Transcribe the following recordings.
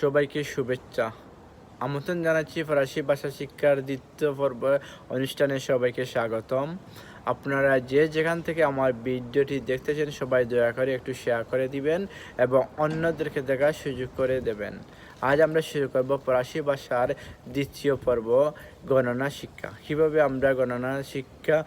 সবাইকে শুভেচ্ছা। আমন্ত্রণ জানাচ্ছি ফরাসি ভাষা শিক্ষার দ্বিতীয় পর্ব অনুষ্ঠানে সবাইকে স্বাগতম। আপনারা যে যেখান থেকে আমার ভিডিওটি দেখতেছেন, সবাই দয়া করে একটু শেয়ার করে দিবেন এবং অন্যদেরকে দেখার সুযোগ করে দেবেন। আজ আমরা শুরু করব ফরাসি ভাষার দ্বিতীয় পর্ব, গণনা শিক্ষা। কীভাবে আমরা গণনা শিক্ষা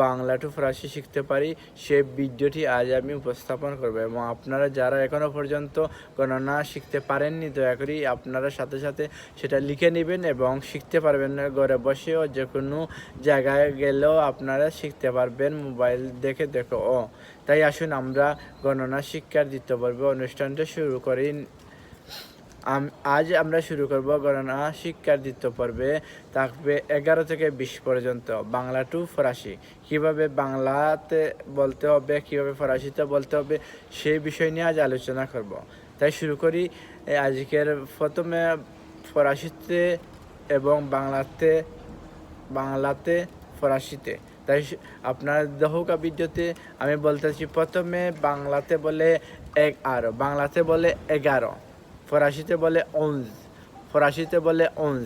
বাংলা টু ফরাসি শিখতে পারি, সে ভিডিওটি আজ আমি উপস্থাপন করব এবং আপনারা যারা এখনও পর্যন্ত গণনা শিখতে পারেননি, দয়া করি আপনারা সাথে সাথে সেটা লিখে নেবেন এবং শিখতে পারবেন ঘরে বসেও যে কোনো জায়গায় গেলেও আপনারা শিখতে পারবেন, মোবাইল দেখে দেখো। ও, তাই আসুন আমরা গণনা শিক্ষার দ্বিতীয় পর্ব অনুষ্ঠানটা শুরু করি। আজ আমরা শুরু করব গণনা শিক্ষার দ্বিতীয় পর্বে। থাকবে এগারো থেকে বিশ পর্যন্ত। বাংলা টু ফরাসি। কীভাবে বাংলাতে বলতে হবে, কীভাবে ফরাসিতে বলতে হবে, সেই বিষয় নিয়ে আজ আলোচনা করব। তাই শুরু করি। আজকের প্রথমে ফরাসিতে এবং বাংলাতে বাংলাতে, ফরাসিতে। তাই আপনার দহকা ভিডিওতে আমি বলতেছি প্রথমে বাংলাতে বলে এক আরও। বাংলাতে বলে এগারো। ফরাসিতে বলে অঞ্জ ফরাসিতে বলে অঞ্জ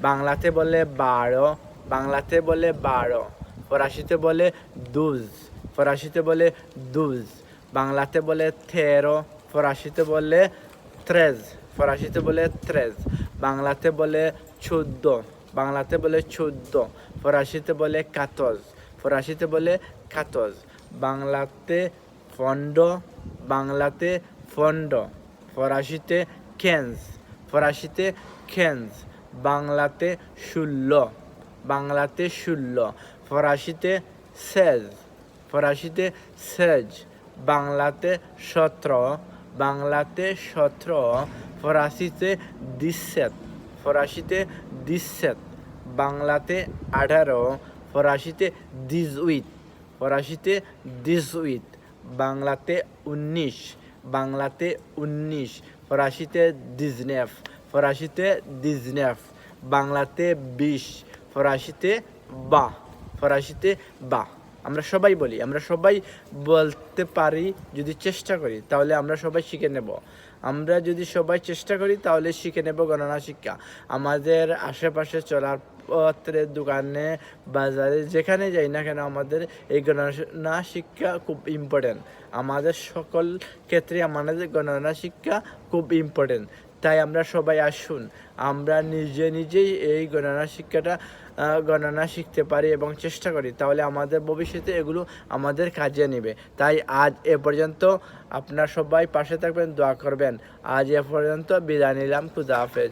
বাংলাতে বলে বারো, বাংলাতে বলে বারো, ফরাসিতে বলে দুজ ফরাসিতে বলে দুজ বাংলাতে বলে তেরো, ফরাসিতে বলে ত্রেজ ফরাসিতে বলে ত্রেজ বাংলাতে বলে চোদ্দ, বাংলাতে বলে চোদ্দ, ফরাসিতে বলে কাতজ ফরাসিতে বলে কাতজ বাংলাতে ফন্ড বাংলাতে ফন্ড ফরাসিতে কেন্স ফরাসিতে কেন্স বাংলাতে ষোলো বাংলাতে ষোলো, ফরাসিতে সেজ ফরাসিতে সেজ বাংলাতে সতেরো বাংলাতে সতেরো, ফরাসিতে দিসেত ফরাসিতে দিসেত বাংলাতে আঠারো, ফরাসিতে দিজউইট ফরাসিতে দিজউইট বাংলাতে উনিশ বাংলাতে উনিশ ফরাসিতে ডিজনেফ ফরাসিতে দিজনেফ বাংলাতে বিশ ফরাসিতে বা ফরাসিতে বা। আমরা সবাই বলি, আমরা সবাই বলতে পারি, যদি চেষ্টা করি, তাহলে আমরা সবাই শিখে নেব। আমরা যদি সবাই চেষ্টা করি, তাহলে শিখে নেব গণনা শিক্ষা। আমাদের আশেপাশে চলার পত্রের দোকানে, বাজারে, যেখানে যাই না কেন, আমাদের এই গণনা শিক্ষা খুব ইম্পর্টেন্ট আমাদের সকল ক্ষেত্রে আমাদের গণনা শিক্ষা খুব ইম্পর্টেন্ট তাই আমরা সবাই আসুন। আমরা নিজে নিজেই এই গণনা শিক্ষাটা গণনা শিখতে পারি এবং চেষ্টা করি। তাহলে আমাদের ভবিষ্যতে এগুলো আমাদের কাজে নেবে। তাই আজ এ পর্যন্ত আপনার সবাই পাশে থাকবেন, দোয়া করবেন। আজ এ পর্যন্ত বিদায় নিলাম। খুদা হাফেজ।